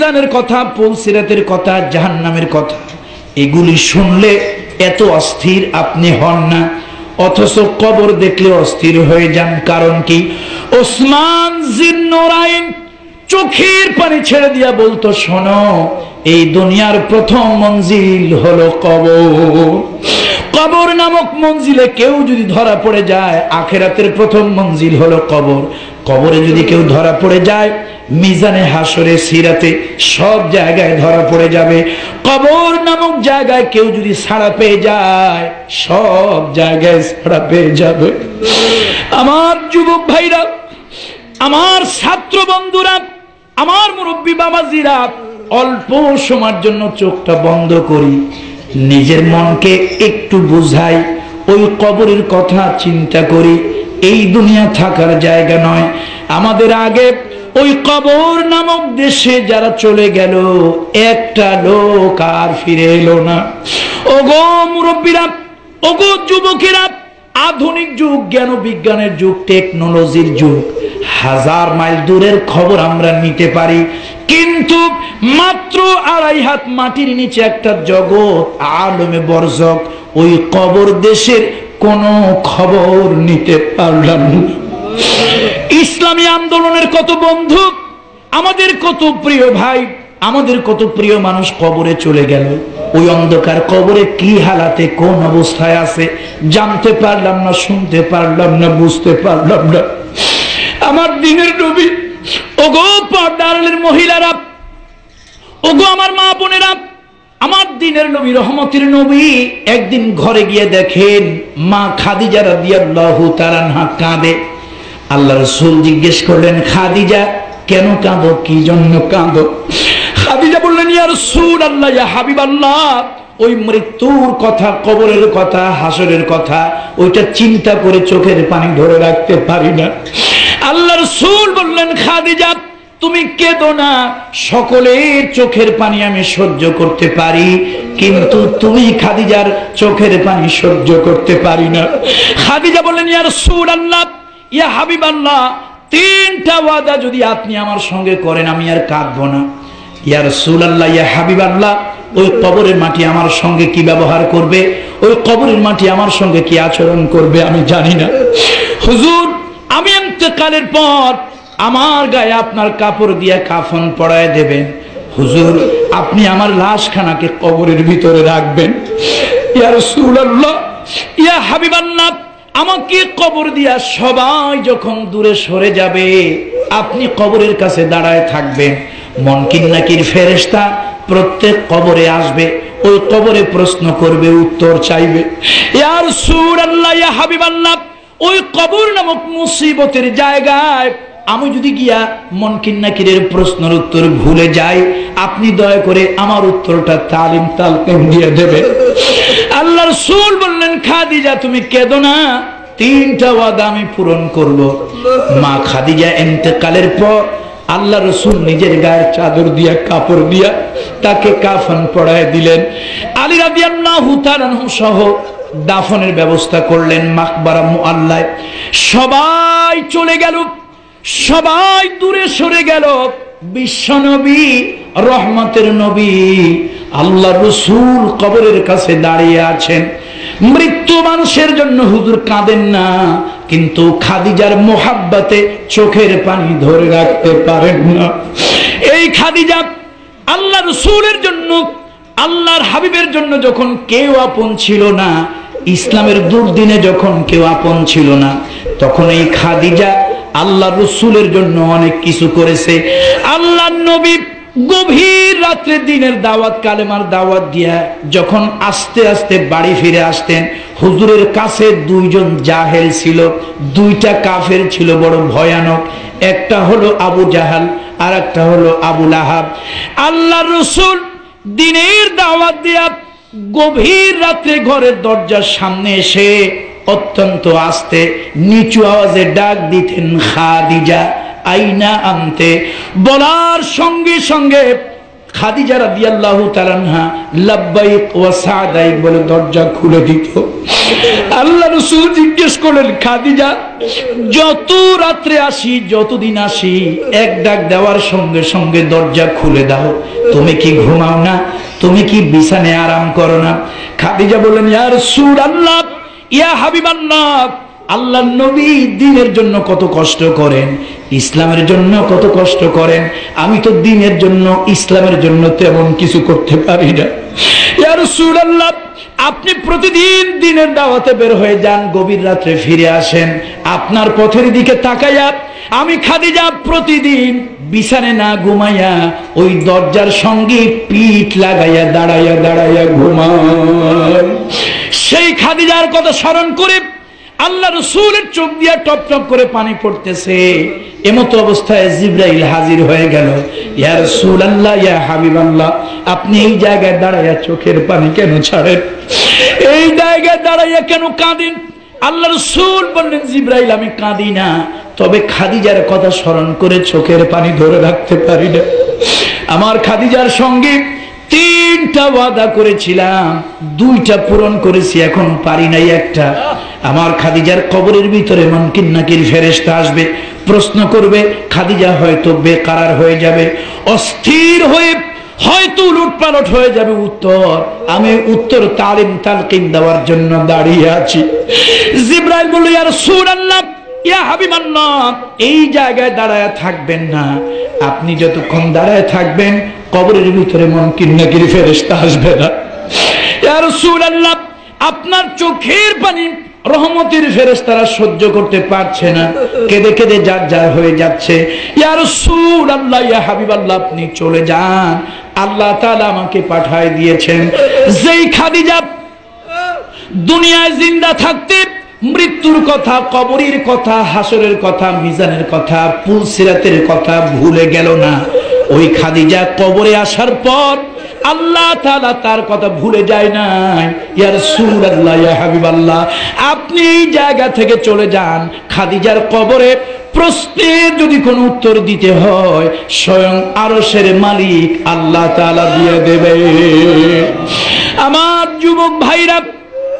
জানের কথা পুলসিরাতের কথা, জাহান্নামের কথা, এগুলি শুনলে এত অস্থির আপনি হন না। অথচ কবর দেখলে অস্থির হয়ে যান, কারণ কি? ওসমান জিন্নোরাইন চোখের পানি ছেড়ে দিয়া বলতো, শোনো, এই দুনিয়ার প্রথম মঞ্জিল হলো কবর। কবর নামক মঞ্জিলে কেউ যদি ধরা পড়ে যায়, আখেরাতের প্রথম মঞ্জিল হলো কবর। কবরে যদি কেউ ধরা পড়ে যায়, মিজানে হাসরে সিরাতে সব জায়গায় ধরা পড়ে যাবে। কবর নামক জায়গায় কেউ যদি ছাড়া পেয়ে যায়, সব জায়গায় ছাড়া পেয়ে যাবে। আমার যুবক ভাইরা, আমার ছাত্র বন্ধুরা, আমার মুরব্বী বাবাজিরা, অল্প সময়ের জন্য চোখটা বন্ধ করি। নিজের মনকে একটু বুঝাই, ওই কবরের কথা চিন্তা করি। এই দুনিয়া থাকার জায়গা নয়। আমাদের আগে ওই কবর নামক দেশে যারা চলে গেল, একটা লোক আর ফিরে এলো না। ওগো মুরব্বীরা, ওগো যুবকেরা, আধুনিক যুগ জ্ঞান বিজ্ঞানের যুগ, টেকনোলজির যুগ। হাজার মাইল দূরের খবর আমরা নিতে পারি। কিন্তু মাত্র আড়াই হাত মাটির নিচে একটা জগৎ, আলমে বর্জক ওই কবর দেশের কোনো খবর নিতে পারলাম ইসলামী আন্দোলনের কত বন্ধু, আমাদের কত প্রিয় ভাই, আমাদের কত প্রিয় মানুষ কবরে চলে গেল। ওই অন্ধকার কবরে কি হালাতে, কোন অবস্থায় আছে, জানতে পারলাম না, শুনতে পারলাম না, বুঝতে পারলাম না। আমার দিনের নবী, ওগো পর্দারের মহিলারা, ওগো আমার মা বোনেরা আমার দিনের নবী, রহমতের নবী একদিন ঘরে গিয়ে দেখেন মা খাদিজা রাদিয়াল্লাহু তাআলা কাঁদে। আল্লাহ রসুল জিজ্ঞেস করলেন, খাদিজা, কেন কাঁদো? কি জন্য কাঁদো? খাদিজা বললেন ইয়ার সুর আল্লাহ ইয়া হাবিব আল্লাহ ওই মৃত্যুর কথা, কবরের কথা, হাসরের কথা, ওইটা চিন্তা করে চোখের পানি ধরে রাখতে পারি না। আল্লাহ রসুল বললেন, খাদিজা তুমি কেঁদো না। সকলের চোখের পানি আমি সহ্য করতে পারি, কিন্তু তুমি খাদিজার চোখের পানি সহ্য করতে পারি না। খাদিজা বললেন ইয়ার সুর আল্লাহ ইয়া হাবিব আল্লাহ তিনটা ওয়াদা যদি আপনি আমার সঙ্গে করেন, আমি আর কাঁদবো না। ইয়া রসুল আল্লাহ ইয়া হাবিব আল্লাহ ওই কবরের মাটি আমার সঙ্গে কি ব্যবহার করবে? ওই কবরের মাটি আমার সঙ্গে কি আচরণ করবে? আমি জানি না। হুজুর, আমি এতেকালের পর আমার গায়ে আপনার কাপড় দিয়ে কাফন পড়ায় দেবেন হুজুর, আপনি আমার লাশখানাকে কবরের ভিতরে রাখবেন। ইয়া রসুল আল্লাহ ইয়া হাবিব আমাকে কবর দিয়া সবাই যখন দূরে সরে যাবে, আপনি কবরের কাছে দাঁড়ায় থাকবেন। মনকিন নাকির ফেরেস্তা প্রত্যেক কবরে আসবে, ওই কবরে প্রশ্ন করবে, উত্তর চাইবে। ইয়ার সুর আল্লাহ ইয়া হাবিব ওই কবর নামক মুসিবতের জায়গায় আমি যদি গিয়া মনকিন নাকিরের প্রশ্নের উত্তর ভুলে যাই, আপনি দয়া করে আমার উত্তরটা তালিম তালকেন দিয়ে দেবেন আল্লাহ রসুল বললেন, খাদিজা, তুমি কেঁদো না, তিনটা ওয়াদা আমি পূরণ করব। মা খাদিজা এতেকালের পর আল্লাহ রসুল নিজের গায়ের চাদর দিয়া, কাপড় দিয়া তাকে কাফন পড়ায় দিলেন। আলী রাদিয়াল্লাহু সহ দাফনের ব্যবস্থা করলেন মাকবারা মুআল্লায়। সবাই চলে গেল। সবাই দূরে সরে গেল। বিশ্বনবী রহমতের নবী, আল্লাহ রসুল কবরের কাছে দাঁড়িয়ে আছেন। মৃত্যু মানুষের জন্য হুজুর কাঁদেন না, কিন্তু খাদিজার মোহাব্বাতে চোখের পানি ধরে রাখতে পারেন না। এই খাদিজা আল্লাহ রসুলের জন্য, আল্লাহর হাবিবের জন্য যখন কেউ আপন ছিল না, ইসলামের দুর্দিনে যখন কেউ আপন ছিল না, তখন এই খাদিজা আল্লাহ রসুলের জন্য অনেক কিছু করেছে। আল্লাহ নবী গভীর রাত্রে দিনের দাওয়াত, কালেমার দাওয়াত দিয়া যখন আস্তে আস্তে বাড়ি ফিরে আসতেন, হুজুরের কাছে দুইজন জাহেল ছিল, দুইটা কাফের ছিল বড় ভয়ানক। একটা হলো আবু জাহাল আর একটা হলো আবুল আহাব আল্লাহ রসুল দিনের দাওয়াত দিয়া গভীর রাত্রে ঘরের দরজার সামনে এসে অত্যন্ত আস্তে, নিচু আওয়াজে ডাক দিতেন খাদিজা, আইনা আনতে। বলার সঙ্গে সঙ্গে খাদিজা রাদিয়াল্লাহু তাআলা লাব্বাইক ওয়া বলে দরজা খুলে দিত। আল্লাহ রাসূল জিজ্ঞেস করলেন, খাদিজা, যত রাত্রে আসি, যতদিন আসি, এক ডাক দেওয়ার সঙ্গে সঙ্গে দরজা খুলে দাও। তুমি কি ঘুমাও না? তুমি কি বিছানে আরাম করো না? খাদিজা বললেন, ইয়া রাসূলুল্লাহ ইয়া হাবিবাল্লাহ আল্লাহ নবী দিনের জন্য কত কষ্ট করেন, ইসলামের জন্য কত কষ্ট করেন, আমি তো দিনের জন্য, ইসলামের জন্য তেমন কিছু করতে পারি না। আপনি প্রতিদিন দিনের দাওয়াতে বের হয়ে যান, গভীর রাত্রে ফিরে আসেন, আপনার পথের দিকে তাকাইয়া আমি খাদিজা প্রতিদিন বিছানে না ঘুমাইয়া ওই দরজার সঙ্গে পিঠ লাগাইয়া দাঁড়াইয়া দাঁড়াইয়া ঘুমাই। সেই খাদিজার কথা স্মরণ করে আল্লাহ রসুলের চোখ দিয়া টপ টপ করে পানি পড়তেছে। এমতো অবস্থায় জিব্রাইল হাজির হয়ে গেল। ইয়া রসুল আল্লাহ ইয়া হাবিব আল্লাহ আপনি এই জায়গায় দাঁড়াইয়া চোখের পানি কেন ছাড়েন? এই জায়গায় দাঁড়াইয়া কেন কাঁদেন? আল্লাহ রসুল বললেন, জিব্রাইল, আমি কাঁদি না। তবে খাদিজার কথা স্মরণ করে চোখের পানি ধরে রাখতে পারি না। আমার খাদিজার সঙ্গে তিনটা ওয়াদা করেছিলাম, দুইটা পূরণ করেছি, এখন পারি নাই একটা। আমার খাদিজার কবরের ভিতরে মনকিন নাকির ফেরেস্তা আসবে, প্রশ্ন করবে, খাদিজা হয়তো বেকারার হয়ে যাবে, অস্থির হয়ে হয়তো লুটপালট হয়ে যাবে উত্তর। আমি উত্তর তালিম তালকিন দেওয়ার জন্য দাঁড়িয়ে আছি। জিব্রাইল বলল ইয়ার সুর ইয়া হাবিবাল্লাহ এই জায়গায় দাঁড়ায় থাকবেন না। আপনি যতক্ষণ দাঁড়ায় থাকবেন, কবরের ভিতরে মন কিন্নাকিরি ফেরেস্তা আসবে না। আপনার চোখের পানি রহমতের ফেরেস্তারা সহ্য করতে পারছে না। কেঁদে কেঁদে যার যার হয়ে যাচ্ছে। ইয়া রাসূলুল্লাহ, ইয়া হাবিবাল্লাহ আপনি চলে যান। আল্লাহ তাআলা আমাকে পাঠায় দিয়েছেন। যেই খাদিজা দুনিয়ায় জিন্দা থাকতে মৃত্যুর কথা, কবরের কথা, হাসরের কথা, মিজানের কথা পুল সিরাতের কথা ভুলে গেল না। ওই খাদিজা কবরে আসার পর আল্লাহ তাআলা তার কথা ভুলে যায় নাই। ইয়া রাসূলুল্লাহ, ইয়া হাবিবাল্লাহ, আপনি এই জায়গা থেকে চলে যান। খাদিজার কবরে প্রশ্নের যদি কোনো উত্তর দিতে হয়, স্বয়ং আরশের মালিক আল্লাহ তালা দিয়ে দেবে। আমার যুবক ভাইরা,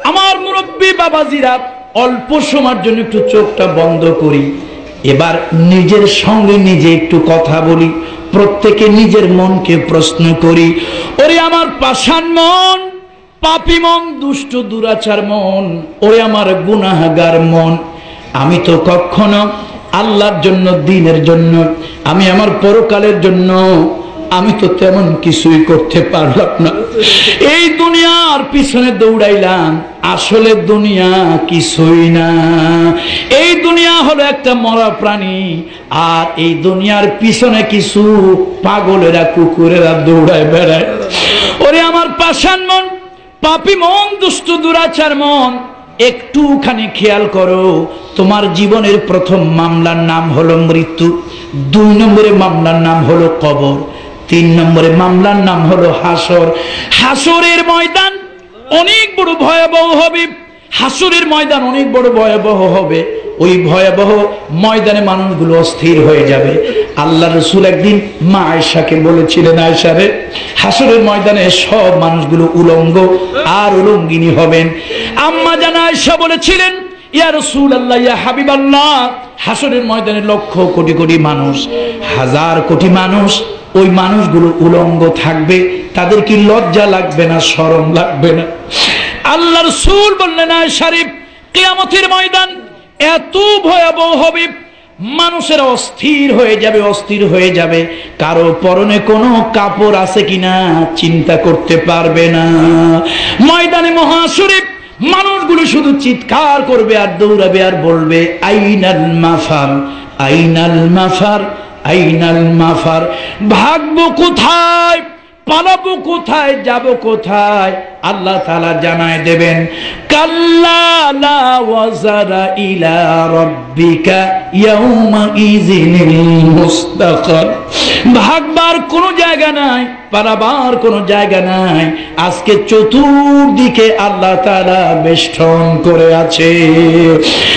আমার মুরব্বী বাবাজিরা অল্প সময়ের জন্য একটু চোখটা বন্ধ করি। এবার নিজের সঙ্গে নিজে একটু কথা বলি। প্রত্যেকে নিজের মনকে প্রশ্ন করি। ওরে আমার পাষাণ মন, পাপি মন, দুষ্ট দুরাচার মন, ওরে আমার গুনাহাগার মন। আমি তো কখনো আল্লাহর জন্য, দিনের জন্য, আমি আমার পরকালের জন্য আমি তো তেমন কিছুই করতে পারলাম না। এই দুনিয়ার পিছনে দৌড়াইলাম, আসলে দুনিয়া কিছুই না। এই দুনিয়া হলো একটা মরা প্রাণী, আর এই দুনিয়ার পিছনে কিছু পাগলেরা, কুকুরেরা দৌড়ায় বেড়ায়। ওরে আমার পাষাণ মন, পাপি মন, দুষ্ট দুরাচার মন, একটুখানি খেয়াল করো, তোমার জীবনের প্রথম মামলার নাম হলো মৃত্যু, দুই নম্বরে মামলার নাম হলো কবর। তিন নম্বরে মামলার নাম হলো হাসর। হাসরের ময়দান অনেক বড় ভয়াবহ হবে। হাসরের ময়দান অনেক বড় ভয়াবহ হবে। ওই ভয়াবহ ময়দানে মানুষগুলো অস্থির হয়ে যাবে। আল্লাহ রসুল একদিন মা আয়সাকে বলেছিলেন আয়সারে হাসরের ময়দানে সব মানুষগুলো উলঙ্গ আর উলঙ্গিনী হবেন। আম্মা জানা আয়সা বলেছিলেন, ইয়া রসুল আল্লাহ ইয়া হাবিব আল্লাহ হাসরের ময়দানে লক্ষ কোটি কোটি মানুষ, হাজার কোটি মানুষ ওই মানুষগুলো উলঙ্গ থাকবে তাদের কি লজ্জা লাগবে না সরম লাগবে না। আল্লাহর সুর বললেন না শরীফ, কেয়ামতের ময়দান এত ভয়াবহ হবে, মানুষের অস্থির হয়ে যাবে, অস্থির হয়ে যাবে। কারও পরনে কোনো কাপড় আছে কিনা চিন্তা করতে পারবে না। ময়দানে মহাশরীফ, মানুষগুলো শুধু চিৎকার করবে আর দৌড়াবে আর বলবে, আইনাল মাফার আইনাল মাফার। আইনাল মাফার? ভাগবো কোথায়? পালাবো কোথায়? যাব কোথায়? আল্লাহ তালা জানায় দেবেন ভাগবার কোনো জায়গা নাই, পালাবার কোনো জায়গা নাই। আজকে চতুর্দিকে আল্লাহ তালা বেষ্টন করে আছে।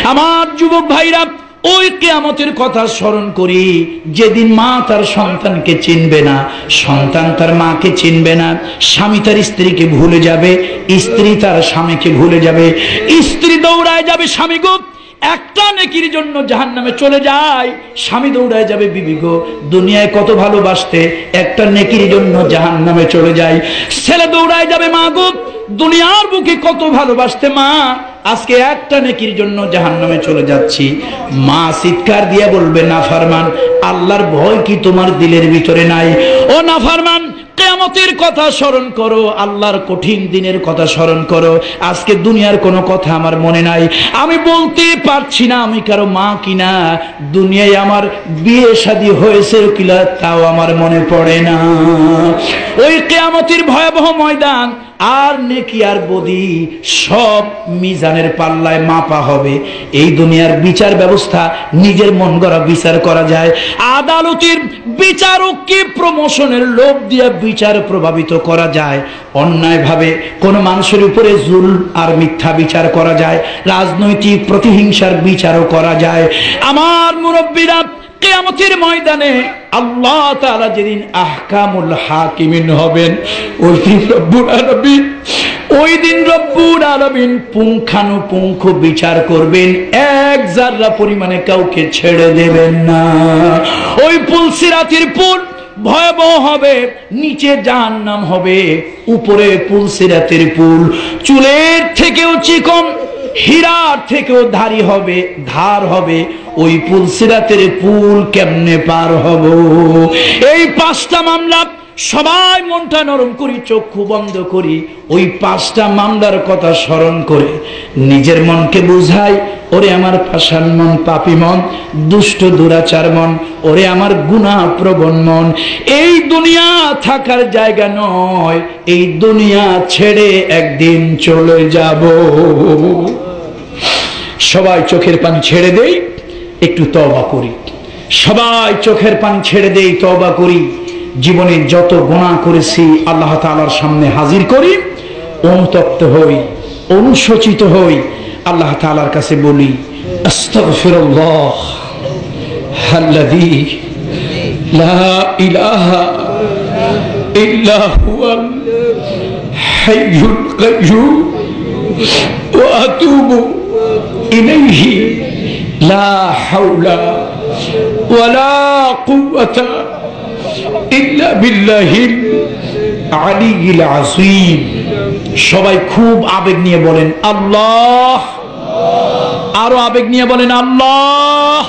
আমার যুবক ভাইরা ওই কেয়ামতের কথা স্মরণ করি, যেদিন মা তার সন্তানকে চিনবে না, সন্তান তার মাকে চিনবে না, স্বামী তার স্ত্রীকে ভুলে যাবে, স্ত্রী তার স্বামীকে ভুলে যাবে, স্ত্রী দৌড়ায় যাবে, স্বামী গো, একটা নেকির জন্য জাহান নামে চলে যায়, স্বামী দৌড়ায় যাবে, বিবি গো, দুনিয়ায় কত ভালোবাসতে, একটা নেকির জন্য জাহান নামে চলে যায়, ছেলে দৌড়ায় যাবে, মা গো, দুনিয়ার বুকে কত ভালোবাসতে, মা আজকে একটা নেকির জন্য জাহান নামে চলে যাচ্ছি। মা চিৎকার দিয়ে বলবে, নাফারমান, আল্লাহর ভয় কি তোমার দিলের ভিতরে নাই? ও নাফারমান, কেয়ামতের কথা স্মরণ করো, আল্লাহর কঠিন দিনের কথা স্মরণ করো। আজকে দুনিয়ার কোনো কথা আমার মনে নাই। আমি বলতে পারছি না, আমি কারও মা কিনা। দুনিয়ায় আমার বিয়ে শাদী হয়েছে কিনা, তাও আমার মনে পড়ে না। ওই কেয়ামতের ভয়াবহ ময়দান আর নেকি আর বদি সব মিজানের পাল্লায় মাপা হবে। এই দুনিয়ার বিচার ব্যবস্থা নিজের মন গড়া বিচার করা যায়। আদালতের বিচারককে প্রমোশনের লোভ দিয়ে বিচার প্রভাবিত করা যায়। অন্যায়ভাবে কোনো মানুষের উপরে জুল আর মিথ্যা বিচার করা যায়। রাজনৈতিক প্রতিহিংসার বিচারও করা যায়। আমার মুরব্বীরা, কেয়ামতের ময়দানে আল্লাহ তাআলা যেদিন আহকামুল হাকিমিন হবেন, ওই দিন রব্বুল আলামিন, ওই দিন রব্বুল আলামিন পুঙ্খানুপুঙ্খ বিচার করবেন, এক জাররা পরিমাণে কাউকে ছেড়ে দেবেন না। ওই পুল সিরাতির পুল ভয়াবহ হবে, নিচে জাহান্নাম হবে, উপরে পুল সিরাতের পুল, চুলের থেকেও চিকন হীরার থেকেও ধারি হবে, ধার হবে, ওই পুল সিরাতের পুল কেমনে পার হব? এই পাঁচটা মামলা সবাই মনটা নরম করি, চক্ষু বন্ধ করি, ওই পাঁচটা মামলার কথা স্মরণ করে নিজের মনকে বুঝাই, ওরে আমার পাষাণ মন, পাপি মন, দুষ্ট দুরাচার মন, ওরে আমার গুণা প্রবণ মন। এই দুনিয়া থাকার জায়গা নয়, এই দুনিয়া ছেড়ে একদিন চলে যাব। সবাই চোখের পানি ছেড়ে দেই, একটু তবা করি। সবাই চোখের পানি ছেড়ে দেই তবা করি। জীবনে যত গুণা করেছি, আল্লাহ তালার সামনে হাজির করি, অনুতপ্ত হই, অনুশোচিত হই, আল্লাহ তালার কাছে বলি লা হাওলা ওয়ালা কুওয়াতা সবাই খুব আবেগ নিয়ে বলেন, আল্লাহ। আরও আবেগ নিয়ে বলেন, আল্লাহ।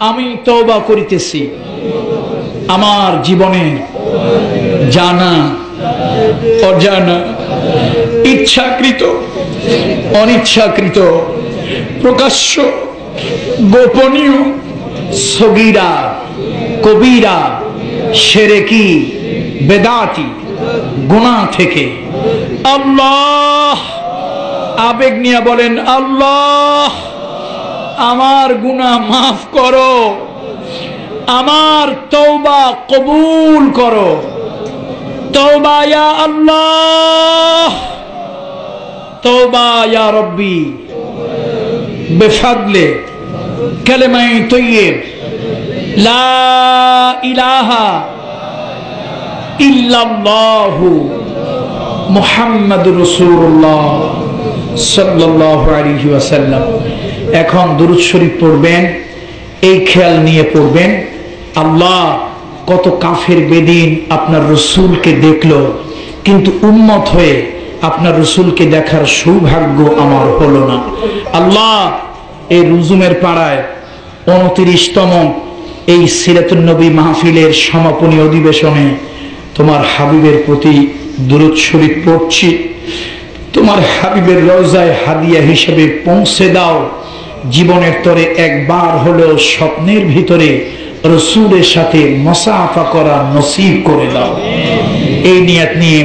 আমি তওবা করিতেছি। আমার জীবনে জানা, অজানা, ইচ্ছাকৃত, অনিচ্ছাকৃত, প্রকাশ্য, গোপনীয় সগীরা, কবিরা সেরেকি, বেদাতি, গুণা থেকে। আল্লাহ, আবেগ নিয়ে বলেন, আল্লাহ, আমার গুণা মাফ করো, আমার তৌবা কবুল করো। তৌবা ইয়া আল্লাহ তৌবা রব্বি, বেফাদলে কালেমাই এখন দুরূদ শরীফ পড়বেন, এই খেয়াল নিয়ে পড়বেন, আল্লাহ কত কাফের বেদিন আপনার রসুলকে দেখল, কিন্তু উন্মত হয়ে আপনার রসুলকে দেখার সৌভাগ্য আমার হলো না। আল্লাহ এই রুজুমের পাড়ায় উনত্রিশতম এই সিরাতুন্নবী মাহফিলের সমাপনী অধিবেশনে তোমার হাবিবের প্রতি দূরত শরীফ পড়ছি। তোমার হাবিবের রওজায় হাদিয়া হিসেবে পৌঁছে দাও। জীবনের তরে একবার হলেও স্বপ্নের ভিতরে রসুলের সাথে মশাফা করা নসিব করে দাও। এই নিয়াত নিয়ে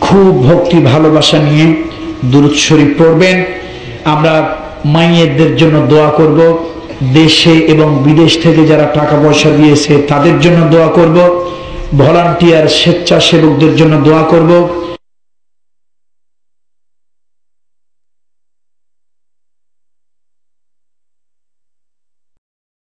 খুব ভক্তি ভালোবাসা নিয়ে দূরত শরীফ পড়বেন। আমরা মাইয়েদের জন্য দোয়া করব। দেশে এবং বিদেশ থেকে যারা টাকা পয়সা দিয়েছে, তাদের জন্য দোয়া করব। ভলান্টিয়ার স্বেচ্ছাসেবকদের জন্য দোয়া করব।